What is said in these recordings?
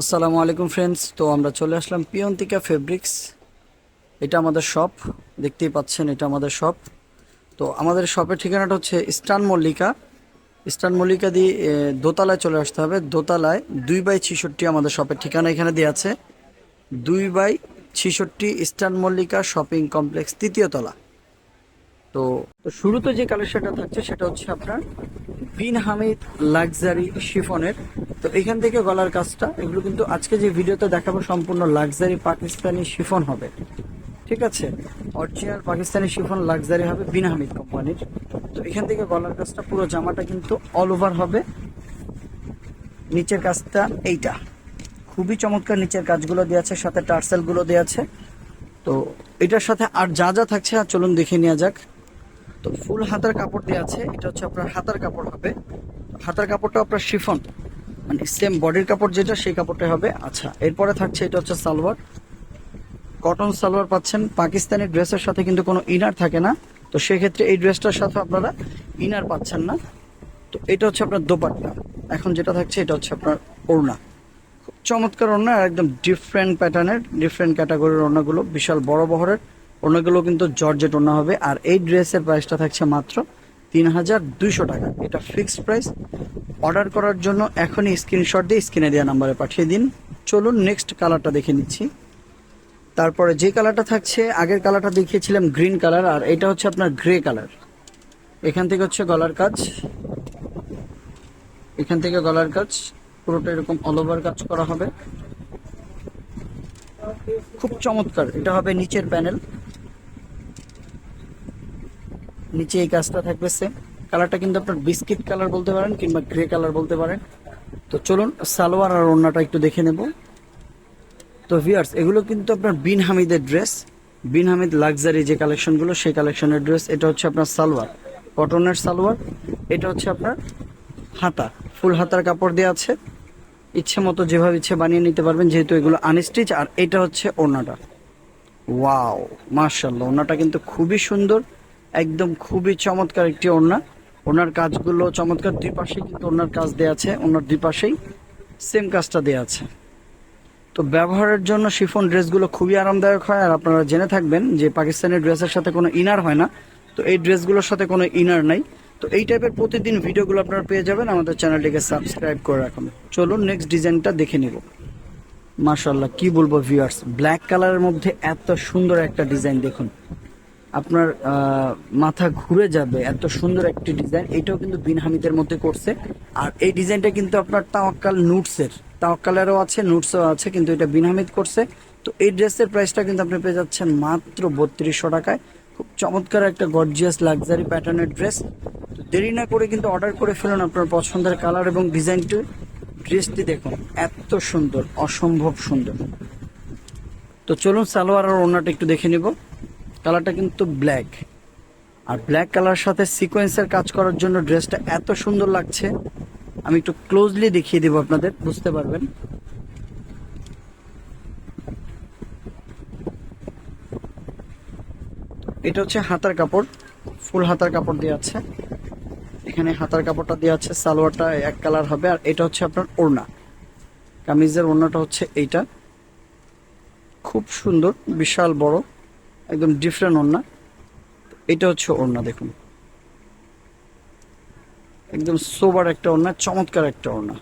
আসসালামু আলাইকুম ফ্রেন্ডস তো আমরা চলে আসলাম পিয়ন্তিকা ফেব্রিক্স এটা আমাদের শপ দেখতেই পাচ্ছেন এটা আমাদের শপ তো আমাদের শপের ঠিকানাটা হচ্ছে ইস্টার্ন মল্লিকা। ইস্টার্ন মল্লিকা দিয়ে দোতলায় চলে আসতে হবে। দোতলায় দুই বাই ছিষট্টি আমাদের শপের ঠিকানা এখানে দেওয়া আছে। দুই বাই ছিষট্টি ইস্টার্ন মল্লিকা শপিং কমপ্লেক্স তৃতীয় তলা। তো শুরুতে যে কালেকশনটা থাকছে সেটা হচ্ছে আপনার বিন হামিদ লাক্সারি শিফনের। তো এখান থেকে গলার কাজটা, এগুলো কিন্তু আজকে যে ভিডিওতে দেখাবো সম্পূর্ণ লাক্সারি পাকিস্তানি শিফন হবে। ঠিক আছে? অরিজিনাল পাকিস্তানি শিফন লাক্সারি হবে বিন হামিদ কোম্পানির। তো এখান থেকে গলার কাজটা, পুরো জামাটা কিন্তু অল ওভার হবে। নিচের কাজটা এইটা। খুবই চমৎকার নিচের কাজগুলো দেওয়া আছে, সাথে টার্সেলগুলো দেওয়া আছে। তো এটার সাথে আর যা যা থাকছে আর চলুন দেখে নেওয়া যাক। তো ফুল হাতার কাপড় দেওয়া আছে, এটা হচ্ছে আপনার হাতার কাপড় হবে। হাতার কাপড়টা আপনার শিফন মানে সেম বডির কাপড় যেটা, সেই কাপড়টাই হবে। আচ্ছা এরপরে থাকছে এটা হচ্ছে সালোয়ার। কটন সালোয়ার পাচ্ছেন, পাকিস্তানি ড্রেসের সাথে কিন্তু কোনো ইনার থাকে না। তো সেক্ষেত্রে এই ড্রেসটার সাথে আপনারা ইনার পাচ্ছেন না। তো এটা হচ্ছে আপনার দোপাট্টা। এখন যেটা থাকছে, এটা হচ্ছে আপনার ওড়না। খুব চমৎকার ওড়না, একদম ডিফারেন্ট প্যাটার্নের ডিফারেন্ট ক্যাটাগরির ওড়নাগুলো, বিশাল বড় বহরের। ওড়নাগুলো কিন্তু জর্জেট ওড়না হবে। আর এই ড্রেসের প্রাইসটা থাকছে মাত্র তিন হাজার দুইশো টাকা। এটা ফিক্সড প্রাইস অর্ডার করার জন্য এখনই স্ক্রিনশট দিয়ে স্ক্রিনে দেওয়া নাম্বারে পাঠিয়ে দিন। চলুন নেক্সট কালারটা দেখে নিচ্ছি। তারপরে যে কালারটা থাকছে, আগের কালারটা দেখিয়েছিলাম গ্রিন কালার আর এটা হচ্ছে আপনার গ্রে কালার এখান থেকে হচ্ছে গলার কাজ। এখান থেকে গলার কাজ। পুরোটা এরকম অল ওভার কাজ করা হবে। খুব চমৎকার। এটা হবে নিচের প্যানেল নিচে এই কাজটা থাকবে সেম কালারটা কিন্তু আপনার বিস্কিট কালার বলতে পারেন কিংবা গ্রে কালার বলতে পারেন। তো চলুন, সালোয়ার আর ওড়নাটা একটু দেখে নেব। তো ভিয়ার্স এগুলো কিন্তু আপনার বিন হামিদের ড্রেস বিন হামিদ লাক্সারি যে কালেকশনগুলো সেই কালেকশনের ড্রেস এটা হচ্ছে আপনার সালোয়ার, কটনের সালোয়ার। এটা হচ্ছে আপনার হাতা, ফুল হাতার কাপড় দেওয়া আছে। ইচ্ছে মতো যেভাবে ইচ্ছে বানিয়ে নিতে পারবেন, যেহেতু এগুলো আনস্টিচ আর এটা হচ্ছে ওড়নাটা। ওয়াও মার্শাল্লাহ ওড়নাটা কিন্তু খুবই সুন্দর। একদম খুবই চমৎকার একটি ওড়না। ওনার কাজগুলো চমৎকার। দুই পাশে কিন্তু ওনার কাজ দেওয়া আছে ওনার দুই পাশেই সেম কাজটা দেওয়া আছে। তো ব্যবহারের জন্য শিফন ড্রেসগুলো খুবই আরামদায়ক হয়, আর আপনারা জেনে থাকবেন যে পাকিস্তানের ড্রেসের সাথে কোনো ইনার হয় না। তো এই ড্রেসগুলোর সাথে কোনো ইনার নাই। তো এই টাইপের প্রতিদিন ভিডিওগুলো আপনারা পেয়ে যাবেন। আমাদের চ্যানেলটিকে সাবস্ক্রাইব করে রাখুন। চলুন নেক্সট ডিজাইনটা দেখে নিব। মাশাল্লাহ কি বলব ভিউয়ার্স ব্ল্যাক কালারের মধ্যে এত সুন্দর একটা ডিজাইন দেখুন। আপনার মাথা ঘুরে যাবে, এত সুন্দর একটি ডিজাইন এটাও কিন্তু বিন হামিদের মধ্যে করছে। আর এই ডিজাইনটা কিন্তু আপনার তাওয়াক্কাল নুটসের তাওয়াক্কালেরও আছে নুটসও আছে, কিন্তু এটা বিন হামিদ করছে। তো এই ড্রেসের প্রাইসটা কিন্তু আপনি পেয়ে যাচ্ছেন মাত্র বত্রিশশো টাকায়। খুব চমৎকার একটা গর্জিয়াস লাক্সারি প্যাটার্নের ড্রেস তো দেরি না করে কিন্তু অর্ডার করে ফেলুন আপনার পছন্দের কালার এবং ডিজাইনটি ড্রেসটি দেখুন, এত সুন্দর, অসম্ভব সুন্দর। তো চলুন সালোয়ার আর ওড়নাটা একটু দেখে নিব। কালারটা কিন্তু ব্ল্যাক। আর ব্ল্যাক কালার সাথে সিকোয়েন্সের কাজ করার জন্য ড্রেসটা এত সুন্দর লাগছে। আমি একটু ক্লোজলি দেখিয়ে দেবো আপনাদের, বুঝতে পারবেন। এটা হচ্ছে হাতার কাপড়, ফুল হাতার কাপড় দেওয়া আছে। এখানে হাতার কাপড়টা দেওয়া আছে, সালোয়ারটা এক কালার হবে, আর এটা হচ্ছে আপনার ওড়না। কামিজের ওড়নাটা হচ্ছে এইটা। খুব সুন্দর, বিশাল বড়। একদম ডিফারেন্ট ওড়না। এটা হচ্ছে ওড়না, দেখুন। একদম সোবার একটা ওড়না, চমৎকার একটা ওড়না।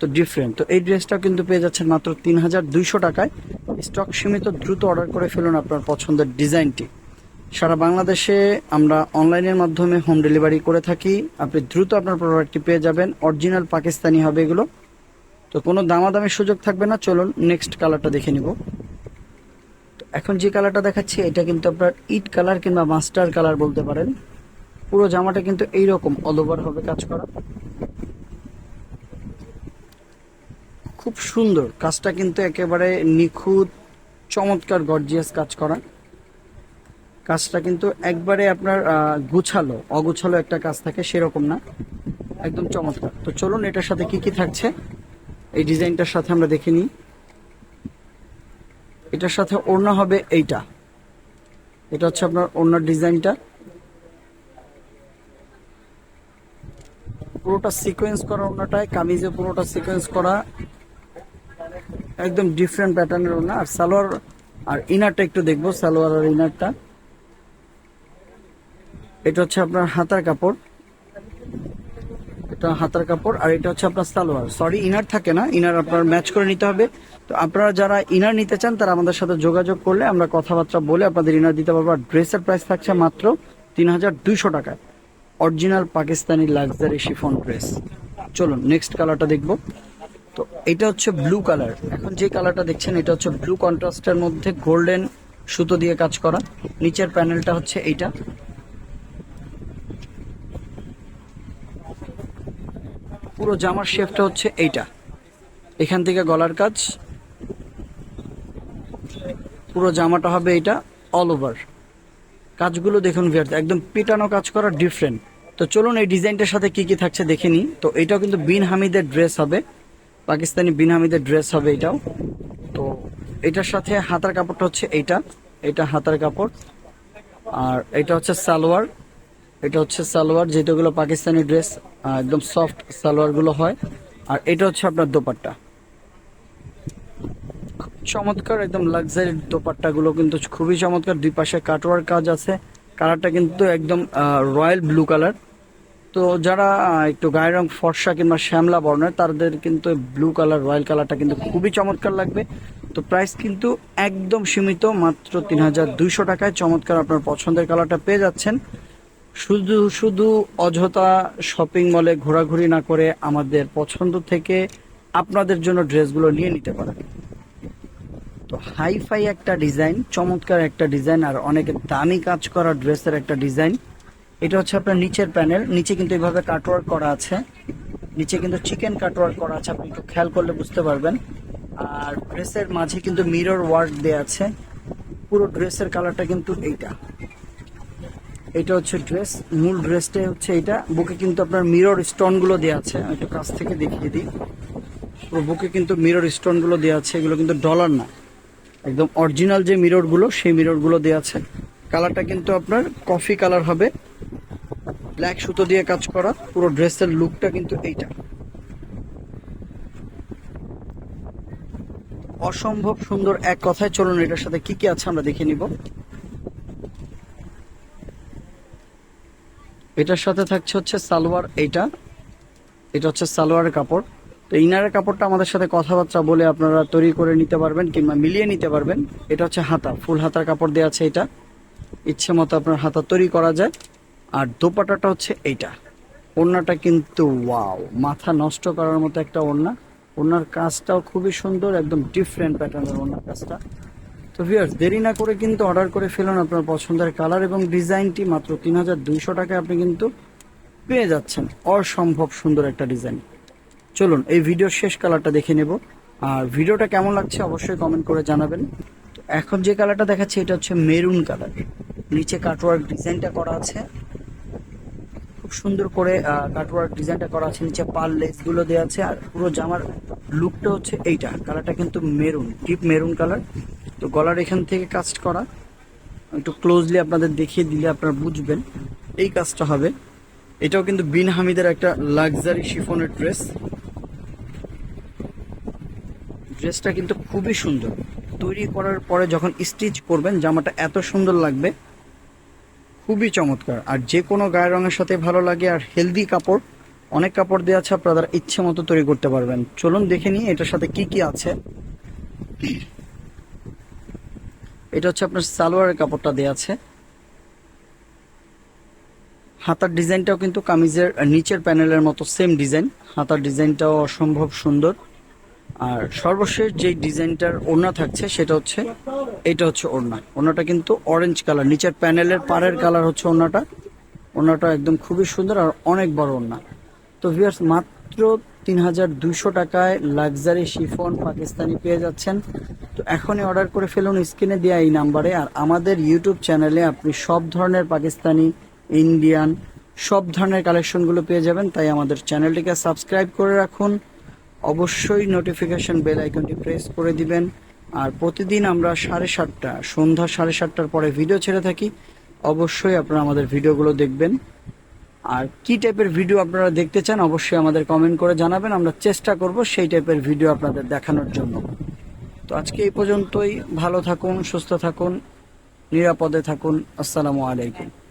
তো ডিফারেন্ট তো এই ড্রেসটা কিন্তু পেয়ে যাচ্ছেন মাত্র তিন হাজার দুইশো টাকায়। স্টক সীমিত, দ্রুত অর্ডার করে ফেলুন আপনার পছন্দের ডিজাইনটি। সারা বাংলাদেশে আমরা অনলাইনের মাধ্যমে হোম ডেলিভারি করে থাকি। আপনি দ্রুত আপনার প্রোডাক্টটি পেয়ে যাবেন। অরিজিনাল পাকিস্তানি হবে এগুলো। তো কোনো দামাদামির সুযোগ থাকবে না। চলুন নেক্সট কালারটা দেখে নিব। এখন যে কালারটা দেখাচ্ছি, এটা কিন্তু আপনার ইট কালার কিংবা মাস্টার কালার বলতে পারেন। পুরো জামাটা কিন্তু এইরকম অল ওভার হবে কাজ করা। খুব সুন্দর। কাজটা কিন্তু একেবারে নিখুঁত, চমৎকার গর্জিয়াস কাজ করা। কাজটা কিন্তু একবারে আপনার গুছালো, অগুছালো একটা কাজ থাকে, সেরকম না। একদম চমৎকার। তো চলুন এটার সাথে কি কি থাকছে? এই ডিজাইনটার সাথে আমরা দেখে নিই। এটার সাথে ওড়না হবে এইটা। এটা হচ্ছে আপনার ওড়নার ডিজাইনটা। পুরোটা সিকোয়েন্স করা ওনাটায় কামিজে পুরোটা সিকোয়েন্স করা। একদম ডিফারেন্ট প্যাটার্নের ওনা আর সালোয়ার আর ইনারটা একটু দেখব, সালোয়ার আর ইনারটা এটা হচ্ছে আপনার হাতার কাপড়। এটা হাতার কাপড় আর এটা হচ্ছে আপনার সালোয়ার। সরি ইনার থাকে না। ইনার আপনার ম্যাচ করে নিতে হবে। তো আপনারা যারা ইনার নিতে চান, তারা আমাদের সাথে যোগাযোগ করলে আমরা কথাবার্তা বলে আপনাদের ইনার দিতে পারব। আর ড্রেসের প্রাইস থাকছে মাত্র তিন হাজার দুইশো টাকায় original Pakistani luxury chiffon dress চলুন নেক্সট কালারটা দেখব। তো এটা হচ্ছে ব্লু কালার এখন যে কালারটা দেখছেন, এটা হচ্ছে ব্লু কন্ট্রাস্টের মধ্যে গোল্ডেন সুতো দিয়ে কাজ করা। নিচের প্যানেলটা হচ্ছে এইটা। পুরো জামার শেপটা হচ্ছে এইটা। এখান থেকে গলার কাজ। পুরো জামাটা হবে এটা অল ওভার কাজগুলো দেখুন ভিয়ার্স একদম পিটানো কাজ করা ডিফারেন্ট তো চলুন এই ডিজাইনটার সাথে কি কি থাকছে দেখে নিই। তো এটাও কিন্তু বিন হামিদের ড্রেস হবে, পাকিস্তানি বিন হামিদের ড্রেস হবে এটাও। তো এটার সাথে হাতার কাপড়টা হচ্ছে এইটা এটা হাতার কাপড়। আর এটা হচ্ছে সালোয়ার, এটা হচ্ছে সালোয়ার যেটাগুলো পাকিস্তানি ড্রেস একদম সফট সালোয়ারগুলো হয়। আর এটা হচ্ছে আপনার দোপাট্টা। চমৎকার একদম লাক্সারি দোপাট্টাগুলো কিন্তু খুবই চমৎকার। দুই পাশে কাটওয়ার কাজ আছে। কালারটা কিন্তু একদম রয়্যাল ব্লু কালার তো যারা একটু গায়ের রং ফর্সা কিংবা শ্যামলা বর্ণের, তাদের কিন্তু ব্লু কালার রয়্যাল কালারটা কিন্তু খুবই চমৎকার লাগবে। তো প্রাইস কিন্তু একদম সীমিত, মাত্র তিন হাজার দুইশো টাকায় চমৎকার আপনার পছন্দের কালারটা পেয়ে যাচ্ছেন। শুধু শুধু অযথা শপিং মলে ঘোরাঘুরি না করে আমাদের পছন্দ থেকে আপনাদের জন্য ড্রেসগুলো নিয়ে নিতে পারেন। তো হাই ফাই একটা ডিজাইন, চমৎকার একটা ডিজাইন আর অনেক দামি কাজ করা ড্রেসের একটা ডিজাইন। এটা হচ্ছে আপনার নিচের প্যানেল, নিচে কিন্তু এইভাবে কাটওয়ার্ক করা আছে। নিচে কিন্তু চিকেন কাটওয়ার্ক করা আছে, আপনি একটু খেয়াল করলে বুঝতে পারবেন। আর ড্রেসের মাঝে কিন্তু মিরর ওয়ার্ক দেওয়া আছে। পুরো ড্রেসের কালারটা কিন্তু এইটা। এটা হচ্ছে ড্রেস মূল ড্রেসটাই হচ্ছে এটা বুকে কিন্তু আপনার মিরর স্টোনগুলো দেওয়া আছে। একটু কাছ থেকে দেখিয়ে দিই। পুরো বুকে কিন্তু মিরর স্টোনগুলো দেওয়া আছে। এগুলো কিন্তু ডলার না। একদম অরিজিনাল যে মিররগুলো, সেই মিররগুলো দেওয়া আছে। কালারটা কিন্তু আপনার কফি কালার হবে। ব্ল্যাক সুতো দিয়ে কাজ করা, পুরো ড্রেসের লুকটা কিন্তু এইটা। অসম্ভব সুন্দর এক কথায় চলুন এটার সাথে কি কি আছে আমরা দেখে নিব। এটার সাথে থাকছে হচ্ছে সালোয়ার, এইটা। এটা হচ্ছে সালোয়ারের কাপড়। তো ইনারের কাপড়টা আমাদের সাথে কথাবার্তা বলে আপনারা তৈরি করে নিতে পারবেন কিংবা মিলিয়ে নিতে পারবেন। এটা হচ্ছে হাতা, ফুল হাতার কাপড় দেওয়া আছে এটা। ইচ্ছে মতো আপনার হাতা তৈরি করা যায়। আর দোপাটাটা হচ্ছে এইটা। ওড়নাটা কিন্তু ওয়াও, মাথা নষ্ট করার মতো একটা ওড়না। ওড়নার কাজটাও খুবই সুন্দর, একদম ডিফারেন্ট প্যাটার্নের ওড়নার কাজটা। তো ভিউয়ার্স দেরি না করে কিন্তু অর্ডার করে ফেলুন আপনার পছন্দের কালার এবং ডিজাইনটি মাত্র তিন হাজার দুইশো টাকায় আপনি কিন্তু পেয়ে যাচ্ছেন। অসম্ভব সুন্দর একটা ডিজাইন চলুন, এই ভিডিওর শেষ কালারটা দেখে নেব। আর ভিডিওটা কেমন লাগছে অবশ্যই কমেন্ট করে জানাবেন। এখন যে কালারটা দেখাচ্ছে, এটা হচ্ছে মেরুন কালার নিচে কাটওয়ার্ক ডিজাইনটা করা আছে। খুব সুন্দর করে কাটওয়ার্ক ডিজাইনটা করা আছে। নিচে পাল লেসগুলো দেওয়া আছে। আর পুরো জামার লুকটা হচ্ছে এইটা। কালারটা কিন্তু মেরুন ডিপ মেরুন কালার তো গলার এখান থেকে কাস্ট করা। একটু ক্লোজলি আপনাদের দেখিয়ে দিলে আপনারা বুঝবেন। এই কাজটা হবে। এটাও কিন্তু বিন হামিদের একটা লাক্সারি শিফনের ড্রেস ড্রেসটা কিন্তু খুবই সুন্দর। তৈরি করার পরে যখন স্টিচ করবেন, জামাটা এত সুন্দর লাগবে। খুবই চমৎকার। আর যে কোনো গায়ের রঙের সাথে ভালো লাগে আর হেলদি কাপড়, অনেক কাপড় দেওয়া আছে, আপনারা ইচ্ছে মতো তৈরি করতে পারবেন। চলুন দেখে নিই এটার সাথে কি কি আছে। এটা হচ্ছে আপনার সালোয়ারের কাপড়টা দেওয়া আছে। হাতার ডিজাইনটাও কিন্তু কামিজের, নিচের প্যানেলের মতো সেম ডিজাইন হাতার ডিজাইনটাও অসম্ভব সুন্দর। আর সর্বশেষ যে ডিজাইনটার ওড়না থাকছে, সেটা হচ্ছে, এটা হচ্ছে ওড়না। ওড়নাটা কিন্তু অরেঞ্জ কালার নিচের প্যানেলের পাড়ের কালার হচ্ছে ওড়নাটা। ওড়নাটা একদম খুবই সুন্দর আর অনেক বড় ওড়না। তো ভিউয়ার্স মাত্র তিন হাজার দুইশো টাকায় লাক্সারি শিফন পাকিস্তানি পেয়ে যাচ্ছেন। তো এখনই অর্ডার করে ফেলুন স্ক্রিনে দেওয়া এই নাম্বারে আর আমাদের ইউটিউব চ্যানেলে আপনি সব ধরনের পাকিস্তানি ইন্ডিয়ান সব ধরনের কালেকশনগুলো পেয়ে যাবেন। তাই আমাদের চ্যানেলটিকে সাবস্ক্রাইব করে রাখুন। অবশ্যই নোটিফিকেশন বেল আইকনটি প্রেস করে দিবেন। আর প্রতিদিন আমরা সাড়ে সাতটা, সন্ধ্যা সাড়ে সাতটার পরে ভিডিও ছেড়ে থাকি। অবশ্যই আপনারা আমাদের ভিডিওগুলো দেখবেন। আর কি টাইপের ভিডিও আপনারা দেখতে চান, অবশ্যই আমাদের কমেন্ট করে জানাবেন। আমরা চেষ্টা করব সেই টাইপের ভিডিও আপনাদের দেখানোর জন্য। তো আজকে এই পর্যন্তই। ভালো থাকুন, সুস্থ থাকুন, নিরাপদে থাকুন। আসসালামু আলাইকুম।